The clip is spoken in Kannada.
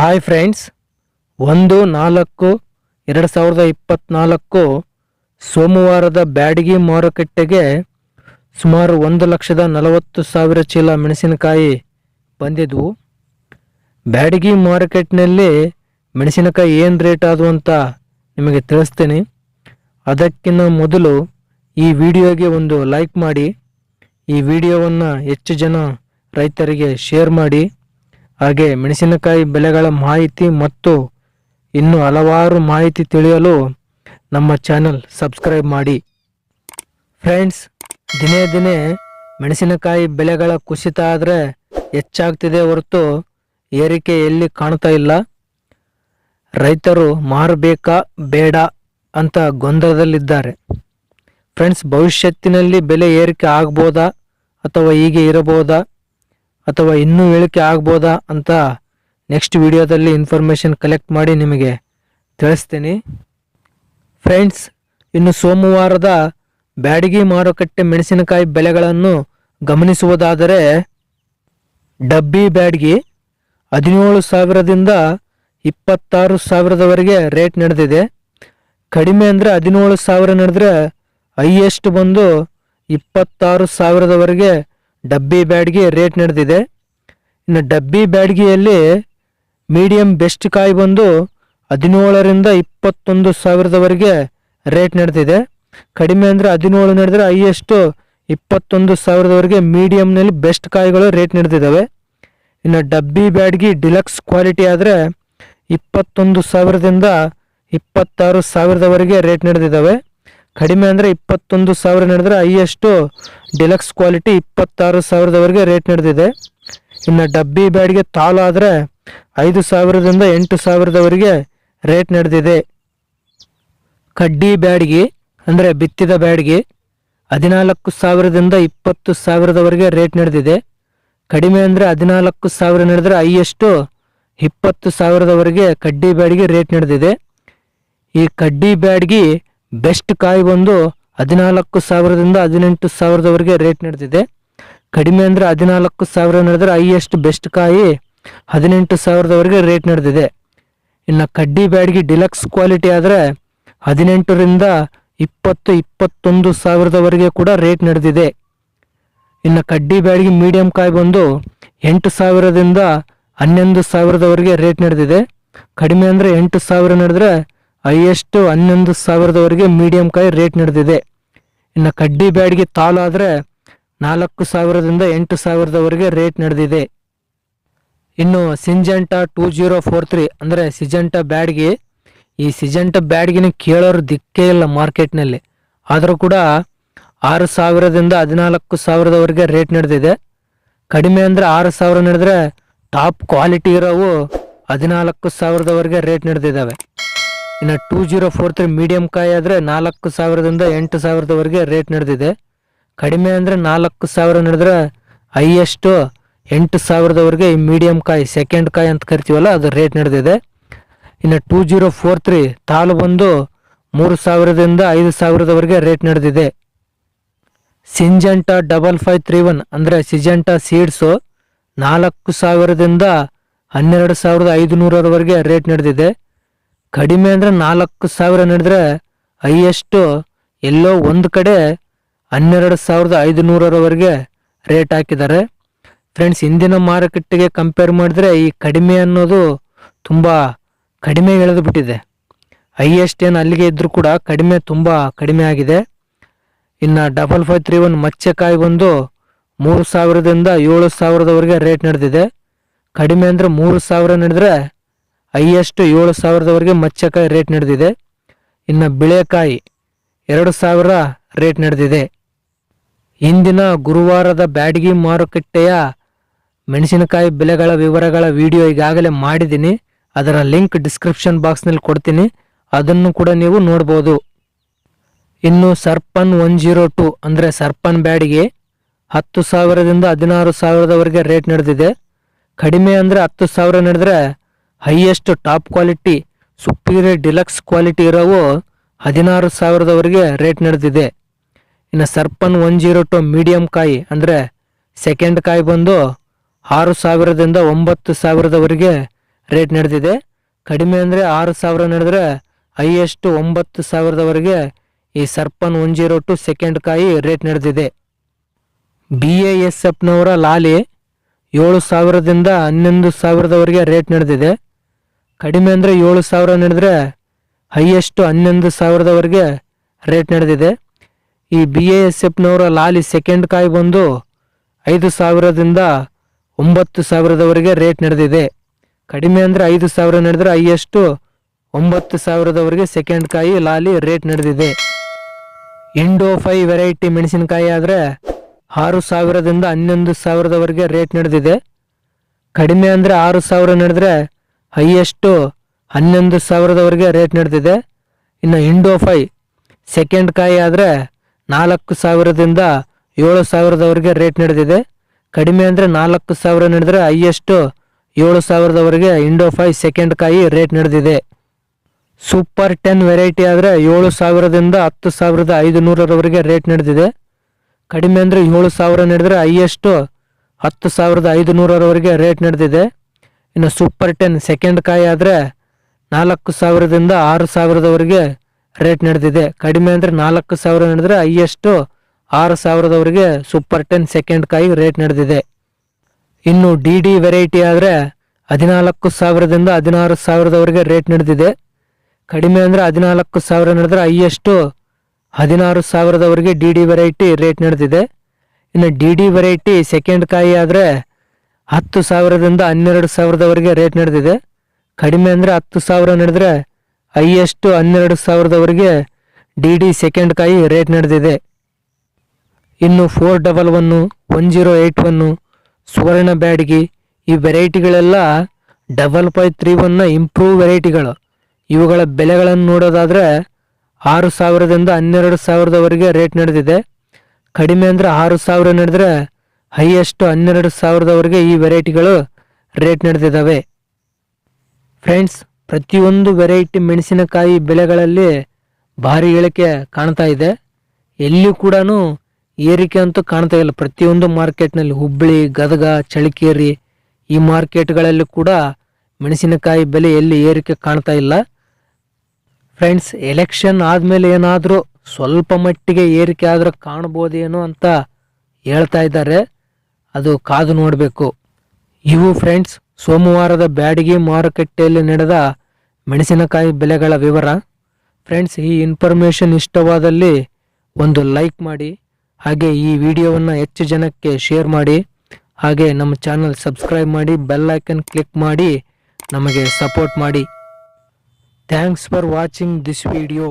ಹಾಯ್ ಫ್ರೆಂಡ್ಸ್ ಒಂದು ನಾಲ್ಕು, ಎರಡು ಸಾವಿರದ ಇಪ್ಪತ್ತ್ನಾಲ್ಕು ಸೋಮವಾರದ ಬ್ಯಾಡಗಿ ಮಾರುಕಟ್ಟೆಗೆ ಸುಮಾರು ಒಂದು ಲಕ್ಷದ ನಲವತ್ತು ಸಾವಿರ ಚೀಲ ಮೆಣಸಿನಕಾಯಿ ಬಂದಿದ್ವು. ಬ್ಯಾಡಗಿ ಮಾರ್ಕೆಟ್ನಲ್ಲಿ ಮೆಣಸಿನಕಾಯಿ ಏನು ರೇಟ್ ಆದವು ಅಂತ ನಿಮಗೆ ತಿಳಿಸ್ತೀನಿ. ಅದಕ್ಕಿಂತ ಮೊದಲು ಈ ವಿಡಿಯೋಗೆ ಒಂದು ಲೈಕ್ ಮಾಡಿ, ಈ ವಿಡಿಯೋವನ್ನು ಹೆಚ್ಚು ಜನ ರೈತರಿಗೆ ಶೇರ್ ಮಾಡಿ. ಹಾಗೆ ಮೆಣಸಿನಕಾಯಿ ಬೆಲೆಗಳ ಮಾಹಿತಿ ಮತ್ತು ಇನ್ನು ಹಲವಾರು ಮಾಹಿತಿ ತಿಳಿಯಲು ನಮ್ಮ ಚಾನಲ್ ಸಬ್ಸ್ಕ್ರೈಬ್ ಮಾಡಿ. ಫ್ರೆಂಡ್ಸ್, ದಿನೇ ದಿನೇ ಮೆಣಸಿನಕಾಯಿ ಬೆಲೆಗಳ ಕುಸಿತ ಆದರೆ ಹೆಚ್ಚಾಗ್ತಿದೆ ಹೊರತು ಏರಿಕೆ ಎಲ್ಲಿ ಕಾಣ್ತಾ ಇಲ್ಲ. ರೈತರು ಮಾರಬೇಕಾ ಬೇಡ ಅಂತ ಗೊಂದಲದಲ್ಲಿದ್ದಾರೆ. ಫ್ರೆಂಡ್ಸ್, ಭವಿಷ್ಯತ್ತಿನಲ್ಲಿ ಬೆಲೆ ಏರಿಕೆ ಆಗ್ಬೋದಾ ಅಥವಾ ಹೀಗೆ ಇರಬಹುದಾ ಅಥವಾ ಇನ್ನೂ ಹೇಳಿಕೆ ಆಗ್ಬೋದಾ ಅಂತ ನೆಕ್ಸ್ಟ್ ವಿಡಿಯೋದಲ್ಲಿ ಇನ್ಫಾರ್ಮೇಷನ್ ಕಲೆಕ್ಟ್ ಮಾಡಿ ನಿಮಗೆ ತಿಳಿಸ್ತೀನಿ. ಫ್ರೆಂಡ್ಸ್ ಇನ್ನು ಸೋಮವಾರದ ಬ್ಯಾಡಗಿ ಮಾರುಕಟ್ಟೆ ಮೆಣಸಿನಕಾಯಿ ಬೆಲೆಗಳನ್ನು ಗಮನಿಸುವುದಾದರೆ ಡಬ್ಬಿ ಬ್ಯಾಡಗಿ ಹದಿನೇಳು ಸಾವಿರದಿಂದ ಇಪ್ಪತ್ತಾರು ಸಾವಿರದವರೆಗೆ ರೇಟ್ ನಡೆದಿದೆ. ಕಡಿಮೆ ಅಂದರೆ ಹದಿನೇಳು ಸಾವಿರ ನಡೆದ್ರೆ ಹೈಯೆಸ್ಟ್ ಬಂದು ಇಪ್ಪತ್ತಾರು ಸಾವಿರದವರೆಗೆ ಡಬ್ಬಿ ಬ್ಯಾಡ್ಗಿ ರೇಟ್ ನಡೆದಿದೆ. ಇನ್ನು ಡಬ್ಬಿ ಬ್ಯಾಡ್ಗಿಯಲ್ಲಿ ಮೀಡಿಯಂ ಬೆಸ್ಟ್ ಕಾಯಿ ಬಂದು ಹದಿನೇಳರಿಂದ ಇಪ್ಪತ್ತೊಂದು ಸಾವಿರದವರೆಗೆ ರೇಟ್ ನಡೆದಿದೆ. ಕಡಿಮೆ ಅಂದರೆ ಹದಿನೇಳು ನಡೆದರೆ ಹೈಯೆಸ್ಟು ಇಪ್ಪತ್ತೊಂದು ಸಾವಿರದವರೆಗೆ ಮೀಡಿಯಂನಲ್ಲಿ ಬೆಸ್ಟ್ ಕಾಯಿಗಳು ರೇಟ್ ನಡೆದಿದ್ದಾವೆ. ಇನ್ನು ಡಬ್ಬಿ ಬ್ಯಾಡ್ಗಿ ಡಿಲಕ್ಸ್ ಕ್ವಾಲಿಟಿ ಆದರೆ ಇಪ್ಪತ್ತೊಂದು ಸಾವಿರದಿಂದ ಇಪ್ಪತ್ತಾರು ಸಾವಿರದವರೆಗೆ ರೇಟ್ ನಡೆದಿದ್ದಾವೆ. ಕಡಿಮೆ ಅಂದರೆ ಇಪ್ಪತ್ತೊಂದು ಸಾವಿರ ನಡೆದ್ರೆ ಹೈಯೆಸ್ಟು ಡಿಲಕ್ಸ್ ಕ್ವಾಲಿಟಿ ಇಪ್ಪತ್ತಾರು ಸಾವಿರದವರೆಗೆ ರೇಟ್ ನಡೆದಿದೆ. ಇನ್ನು ಡಬ್ಬಿ ಬ್ಯಾಡ್ಗೆ ತಾಲು ಆದರೆ ಐದು ಸಾವಿರದಿಂದ ಎಂಟು ಸಾವಿರದವರೆಗೆ ರೇಟ್ ನಡೆದಿದೆ. ಕಡ್ಡಿ ಬ್ಯಾಡ್ಗೆ ಅಂದರೆ ಬಿತ್ತಿದ ಬ್ಯಾಡ್ಗೆ ಹದಿನಾಲ್ಕು ಸಾವಿರದಿಂದ ಇಪ್ಪತ್ತು ಸಾವಿರದವರೆಗೆ ರೇಟ್ ನಡೆದಿದೆ. ಕಡಿಮೆ ಅಂದರೆ ಹದಿನಾಲ್ಕು ಸಾವಿರ ನಡೆದ್ರೆ ಹೈಯೆಸ್ಟು ಇಪ್ಪತ್ತು ಸಾವಿರದವರೆಗೆ ಕಡ್ಡಿ ಬ್ಯಾಡ್ಗೆ ರೇಟ್ ನಡೆದಿದೆ. ಈ ಕಡ್ಡಿ ಬ್ಯಾಡ್ಗಿ ಬೆಸ್ಟ್ ಕಾಯಿ ಬಂದು ಹದಿನಾಲ್ಕು ಸಾವಿರದಿಂದ ಹದಿನೆಂಟು ಸಾವಿರದವರೆಗೆ ರೇಟ್ ನಡೆದಿದೆ. ಕಡಿಮೆ ಅಂದರೆ ಹದಿನಾಲ್ಕು ಸಾವಿರ ನಡೆದ್ರೆ ಹೈಯೆಸ್ಟ್ ಬೆಸ್ಟ್ ಕಾಯಿ ಹದಿನೆಂಟು ಸಾವಿರದವರೆಗೆ ರೇಟ್ ನಡೆದಿದೆ. ಇನ್ನು ಕಡ್ಡಿ ಬ್ಯಾಡ್ಗಿ ಡಿಲಕ್ಸ್ ಕ್ವಾಲಿಟಿ ಆದರೆ ಹದಿನೆಂಟರಿಂದ ಇಪ್ಪತ್ತು, ಇಪ್ಪತ್ತೊಂದು ಸಾವಿರದವರೆಗೆ ಕೂಡ ರೇಟ್ ನಡೆದಿದೆ. ಇನ್ನು ಕಡ್ಡಿ ಬ್ಯಾಡ್ಗಿ ಮೀಡಿಯಂ ಕಾಯಿ ಬಂದು ಎಂಟು ಸಾವಿರದಿಂದ ಹನ್ನೊಂದು ಸಾವಿರದವರೆಗೆ ರೇಟ್ ನಡೆದಿದೆ. ಕಡಿಮೆ ಅಂದರೆ ಎಂಟು ಸಾವಿರ ನಡೆದ್ರೆ ಹೈಯೆಸ್ಟ್ ಹನ್ನೊಂದು ಸಾವಿರದವರೆಗೆ ಮೀಡಿಯಂ ಕಾಯಿ ರೇಟ್ ನಡೆದಿದೆ. ಇನ್ನು ಕಡ್ಡಿ ಬ್ಯಾಡ್ಗೆ ತಾಲು ಆದರೆ ನಾಲ್ಕು ಸಾವಿರದಿಂದ ಎಂಟು ಸಾವಿರದವರೆಗೆ ರೇಟ್ ನಡೆದಿದೆ. ಇನ್ನು Syngenta two zero four three ಅಂದರೆ ಸಿಜೆಂಟ ಬ್ಯಾಡ್ಗೆ, ಈ ಸಿಜೆಂಟ ಬ್ಯಾಡ್ಗಿನ ಕೇಳೋರು ದಿಕ್ಕೇ ಇಲ್ಲ ಮಾರ್ಕೆಟ್ನಲ್ಲಿ ಆದರೂ ಕೂಡ ಆರು ಸಾವಿರದಿಂದ ಹದಿನಾಲ್ಕು ಸಾವಿರದವರೆಗೆ ರೇಟ್ ನಡೆದಿದೆ. ಕಡಿಮೆ ಅಂದರೆ ಆರು ಸಾವಿರ ನಡೆದ್ರೆ ಟಾಪ್ ಕ್ವಾಲಿಟಿ ಇರೋವು ಹದಿನಾಲ್ಕು ಸಾವಿರದವರೆಗೆ ರೇಟ್ ನಡೆದಿದ್ದಾವೆ. ಇನ್ನು two zero four three medium ಕಾಯಿ ಆದರೆ ನಾಲ್ಕು ಸಾವಿರದಿಂದ ಎಂಟು ಸಾವಿರದವರೆಗೆ ರೇಟ್ ನಡೆದಿದೆ. ಕಡಿಮೆ ಅಂದರೆ ನಾಲ್ಕು ಸಾವಿರ ನಡೆದ್ರೆ ಹೈಯೆಸ್ಟು ಎಂಟು ಸಾವಿರದವರೆಗೆ ಈ ಮೀಡಿಯಂ ಕಾಯಿ ಸೆಕೆಂಡ್ ಕಾಯಿ ಅಂತ ಕರಿತೀವಲ್ಲ, ಅದು ರೇಟ್ ನಡೆದಿದೆ. ಇನ್ನು ಟೂ ಜೀರೋ ಫೋರ್ ತ್ರೀ ತಾಲು ಬಂದು ಮೂರು ಸಾವಿರದಿಂದ ಐದು ಸಾವಿರದವರೆಗೆ ರೇಟ್ ನಡೆದಿದೆ. Syngenta double five three one ಅಂದರೆ ಸಿಜೆಂಟಾ ಸೀಡ್ಸು ನಾಲ್ಕು ಸಾವಿರದಿಂದ ಹನ್ನೆರಡು ಸಾವಿರದ ಐದು ನೂರರವರೆಗೆ ರೇಟ್ ನಡೆದಿದೆ. ಕಡಿಮೆ ಅಂದರೆ ನಾಲ್ಕು ಸಾವಿರ ನಡೆದ್ರೆ ಹೈಯೆಸ್ಟು ಎಲ್ಲೋ ಒಂದು ಕಡೆ ಹನ್ನೆರಡು ಸಾವಿರದ ಐದು ನೂರರವರೆಗೆ ರೇಟ್ ಹಾಕಿದ್ದಾರೆ. ಫ್ರೆಂಡ್ಸ್ ಇಂದಿನ ಮಾರುಕಟ್ಟೆಗೆ ಕಂಪೇರ್ ಮಾಡಿದ್ರೆ ಈ ಕಡಿಮೆ ಅನ್ನೋದು ತುಂಬ ಕಡಿಮೆ ಎಳೆದು ಬಿಟ್ಟಿದೆ. ಹೈಯೆಸ್ಟ್ ಏನು ಅಲ್ಲಿಗೆ ಇದ್ದರೂ ಕೂಡ ಕಡಿಮೆ, ತುಂಬ ಕಡಿಮೆ ಆಗಿದೆ. ಇನ್ನು ಡಬಲ್ ಫೈವ್ ತ್ರೀ ಒನ್ ಮಚ್ಚೆಕಾಯಿ ಬಂದು ಮೂರು ಸಾವಿರದಿಂದ ಏಳು ಸಾವಿರದವರೆಗೆ ರೇಟ್ ನಡೆದಿದೆ. ಕಡಿಮೆ ಅಂದರೆ ಮೂರು ಸಾವಿರ ನಡೆದ್ರೆ ಹೈಯೆಸ್ಟ್ ಏಳು ಸಾವಿರದವರೆಗೆ ಮಚ್ಚಕಾಯಿ ರೇಟ್ ನಡೆದಿದೆ. ಇನ್ನು ಬಿಳೆಕಾಯಿ ಎರಡು ಸಾವಿರ ರೇಟ್ ನಡೆದಿದೆ. ಇಂದಿನ ಗುರುವಾರದ ಬ್ಯಾಡಗಿ ಮಾರುಕಟ್ಟೆಯ ಮೆಣಸಿನಕಾಯಿ ಬೆಲೆಗಳ ವಿವರಗಳ ವಿಡಿಯೋ ಈಗಾಗಲೇ ಮಾಡಿದ್ದೀನಿ. ಅದರ ಲಿಂಕ್ ಡಿಸ್ಕ್ರಿಪ್ಷನ್ ಬಾಕ್ಸ್ನಲ್ಲಿ ಕೊಡ್ತೀನಿ. ಅದನ್ನು ಕೂಡ ನೀವು ನೋಡ್ಬೋದು. ಇನ್ನು ಸರ್ಪನ್ ಒನ್ ಜೀರೋ ಟು ಅಂದರೆ ಸರ್ಪನ್ ಬ್ಯಾಡಿಗೆ ಹತ್ತು ಸಾವಿರದಿಂದ ಹದಿನಾರು ಸಾವಿರದವರೆಗೆ ರೇಟ್ ನಡೆದಿದೆ. ಕಡಿಮೆ ಅಂದರೆ ಹತ್ತು ಸಾವಿರ ನಡೆದ್ರೆ highest top quality superior deluxe quality ಇರೋವು ಹದಿನಾರು ಸಾವಿರದವರೆಗೆ ರೇಟ್ ನಡೆದಿದೆ. ಇನ್ನು Sarpan one zero two medium ಕಾಯಿ ಅಂದರೆ ಸೆಕೆಂಡ್ ಕಾಯಿ ಬಂದು ಆರು ಸಾವಿರದಿಂದ ಒಂಬತ್ತು ಸಾವಿರದವರೆಗೆ ರೇಟ್ ನಡೆದಿದೆ. ಕಡಿಮೆ ಅಂದರೆ ಆರು ಸಾವಿರ ನಡೆದರೆ ಹೈಯೆಸ್ಟ್ ಒಂಬತ್ತು ಸಾವಿರದವರೆಗೆ ಈ Sarpan one zero two second ಕಾಯಿ ರೇಟ್ ನಡೆದಿದೆ. ಬಿ ಎ ಎಸ್ ಎಫ್ನವರ ಲಾಲಿ ಏಳು ಸಾವಿರದಿಂದ ಹನ್ನೊಂದು ಸಾವಿರದವರೆಗೆ ರೇಟ್ ನಡೆದಿದೆ. ಕಡಿಮೆ ಅಂದರೆ ಏಳು ಸಾವಿರ ನಡೆದರೆ ಹೈಯೆಸ್ಟು ಹನ್ನೊಂದು ಸಾವಿರದವರೆಗೆ ರೇಟ್ ನಡೆದಿದೆ. ಈ ಬಿ ಎ ಎಸ್ ಎಫ್ನವರ ಲಾಲಿ ಸೆಕೆಂಡ್ ಕಾಯಿ ಬಂದು ಐದು ಸಾವಿರದಿಂದ ಒಂಬತ್ತು ಸಾವಿರದವರೆಗೆ ರೇಟ್ ನಡೆದಿದೆ. ಕಡಿಮೆ ಅಂದರೆ ಐದು ಸಾವಿರ ನಡೆದರೆ ಹೈಯೆಸ್ಟು ಒಂಬತ್ತು ಸಾವಿರದವರೆಗೆ ಸೆಕೆಂಡ್ ಕಾಯಿ ಲಾಲಿ ರೇಟ್ ನಡೆದಿದೆ. ಇಂಡೋ ಫೈ ವೆರೈಟಿ ಮೆಣಸಿನಕಾಯಿ ಆದರೆ ಆರು ಸಾವಿರದಿಂದ ಹನ್ನೊಂದು ಸಾವಿರದವರೆಗೆ ರೇಟ್ ನಡೆದಿದೆ. ಕಡಿಮೆ ಅಂದರೆ ಆರು ಸಾವಿರ ನಡೆದ್ರೆ ಹೈಯೆಸ್ಟು ಹನ್ನೊಂದು ಸಾವಿರದವರೆಗೆ ರೇಟ್ ನಡೆದಿದೆ. ಇನ್ನು ಇಂಡೋ ಫೈ ಸೆಕೆಂಡ್ ಕಾಯಿ ಆದರೆ ನಾಲ್ಕು ಸಾವಿರದಿಂದ ಏಳು ಸಾವಿರದವರೆಗೆ ರೇಟ್ ನಡೆದಿದೆ. ಕಡಿಮೆ ಅಂದರೆ ನಾಲ್ಕು ಸಾವಿರ ನಡೆದರೆ ಹೈಯೆಸ್ಟು ಏಳು ಸಾವಿರದವರೆಗೆ ಇಂಡೋ ಫೈ ಸೆಕೆಂಡ್ ಕಾಯಿ ರೇಟ್ ನಡೆದಿದೆ. ಸೂಪರ್ ಟೆನ್ ವೆರೈಟಿ ಆದರೆ ಏಳು ಸಾವಿರದಿಂದ ಹತ್ತು ಸಾವಿರದ ಐದು ನೂರರವರೆಗೆ ರೇಟ್ ನಡೆದಿದೆ. ಕಡಿಮೆ ಅಂದರೆ ಏಳು ಸಾವಿರ ನಡೆದರೆ ಹೈಯೆಸ್ಟು ಹತ್ತು ಸಾವಿರದ ಐದು ನೂರರವರೆಗೆ ರೇಟ್ ನಡೆದಿದೆ. ಇನ್ನು ಸೂಪರ್ ಟೆನ್ ಸೆಕೆಂಡ್ ಕಾಯಿ ಆದರೆ ನಾಲ್ಕು ಸಾವಿರದಿಂದ ಆರು ಸಾವಿರದವರೆಗೆ ರೇಟ್ ನಡೆದಿದೆ. ಕಡಿಮೆ ಅಂದರೆ ನಾಲ್ಕು ಸಾವಿರ ನಡೆದರೆ ಹೈಯೆಸ್ಟು ಆರು ಸಾವಿರದವರೆಗೆ ಸೂಪರ್ ಟೆನ್ ಸೆಕೆಂಡ್ ಕಾಯಿ ರೇಟ್ ನಡೆದಿದೆ. ಇನ್ನು ಡಿ ಡಿ ವೆರೈಟಿ ಆದರೆ ಹದಿನಾಲ್ಕು ಸಾವಿರದಿಂದ ಹದಿನಾರು ಸಾವಿರದವರೆಗೆ ರೇಟ್ ನಡೆದಿದೆ. ಕಡಿಮೆ ಅಂದರೆ ಹದಿನಾಲ್ಕು ಸಾವಿರ ನಡೆದರೆ ಹೈಯೆಸ್ಟು ಹದಿನಾರು ಸಾವಿರದವರೆಗೆ ಡಿ ಡಿ ವೆರೈಟಿ ರೇಟ್ ನಡೆದಿದೆ. ಇನ್ನು ಡಿ ಡಿ ವೆರೈಟಿ ಸೆಕೆಂಡ್ ಕಾಯಿ ಆದರೆ ಹತ್ತು ಸಾವಿರದಿಂದ ಹನ್ನೆರಡು ಸಾವಿರದವರೆಗೆ ರೇಟ್ ನಡೆದಿದೆ. ಕಡಿಮೆ ಅಂದರೆ ಹತ್ತು ಸಾವಿರ ನಡೆದರೆ ಹೈಯೆಸ್ಟು ಹನ್ನೆರಡು ಸಾವಿರದವರೆಗೆ ಡಿ ಡಿ ಸೆಕೆಂಡ್ ಕಾಯಿ ರೇಟ್ ನಡೆದಿದೆ. ಇನ್ನು four double one one zero eight one Suvarna Byadgi ಈ ವೆರೈಟಿಗಳೆಲ್ಲ double five three one improve ವೆರೈಟಿಗಳು ಇವುಗಳ ಬೆಲೆಗಳನ್ನು ನೋಡೋದಾದರೆ ಆರು ಸಾವಿರದಿಂದ ಹನ್ನೆರಡು ಸಾವಿರದವರೆಗೆ ರೇಟ್ ನಡೆದಿದೆ. ಕಡಿಮೆ ಅಂದರೆ ಆರು ಸಾವಿರ ನಡೆದ್ರೆ ಹೈಯೆಸ್ಟ್ ಹನ್ನೆರಡು ಸಾವಿರದವರೆಗೆ ಈ ವೆರೈಟಿಗಳು ರೇಟ್ ನಡೆದಿದ್ದಾವೆ. ಫ್ರೆಂಡ್ಸ್, ಪ್ರತಿಯೊಂದು ವೆರೈಟಿ ಮೆಣಸಿನಕಾಯಿ ಬೆಲೆಗಳಲ್ಲಿ ಭಾರಿ ಇಳಿಕೆ ಕಾಣ್ತಾ ಇದೆ. ಎಲ್ಲಿಯೂ ಕೂಡ ಏರಿಕೆ ಅಂತೂ ಕಾಣ್ತಾ ಇಲ್ಲ. ಪ್ರತಿಯೊಂದು ಮಾರ್ಕೆಟ್ನಲ್ಲಿ ಹುಬ್ಬಳ್ಳಿ, ಗದಗ ಚಳಿಕೇರಿ ಈ ಮಾರ್ಕೆಟ್ಗಳಲ್ಲಿ ಕೂಡ ಮೆಣಸಿನಕಾಯಿ ಬೆಲೆ ಎಲ್ಲಿ ಏರಿಕೆ ಕಾಣ್ತಾ ಇಲ್ಲ. ಫ್ರೆಂಡ್ಸ್, ಎಲೆಕ್ಷನ್ ಆದಮೇಲೆ ಏನಾದರೂ ಸ್ವಲ್ಪ ಮಟ್ಟಿಗೆ ಏರಿಕೆ ಆದರೂ ಕಾಣ್ಬೋದೇನೋ ಅಂತ ಹೇಳ್ತಾ ಇದ್ದಾರೆ. ಅದು ಕಾದು ನೋಡಬೇಕು. ಇವು ಫ್ರೆಂಡ್ಸ್ ಸೋಮವಾರದ ಬ್ಯಾಡಗಿ ಮಾರುಕಟ್ಟೆಯಲ್ಲಿ ನಡೆದ ಮೆಣಸಿನಕಾಯಿ ಬೆಲೆಗಳ ವಿವರ. ಫ್ರೆಂಡ್ಸ್ ಈ ಇನ್ಫಾರ್ಮೇಷನ್ ಇಷ್ಟವಾದಲ್ಲಿ ಒಂದು ಲೈಕ್ ಮಾಡಿ, ಹಾಗೆ ಈ ವಿಡಿಯೋವನ್ನು ಹೆಚ್ಚು ಜನಕ್ಕೆ ಶೇರ್ ಮಾಡಿ, ಹಾಗೆ ನಮ್ಮ ಚಾನಲ್ ಸಬ್ಸ್ಕ್ರೈಬ್ ಮಾಡಿ ಬೆಲ್ ಐಕನ್ ಕ್ಲಿಕ್ ಮಾಡಿ, ನಮಗೆ ಸಪೋರ್ಟ್ ಮಾಡಿ. Thanks for watching this video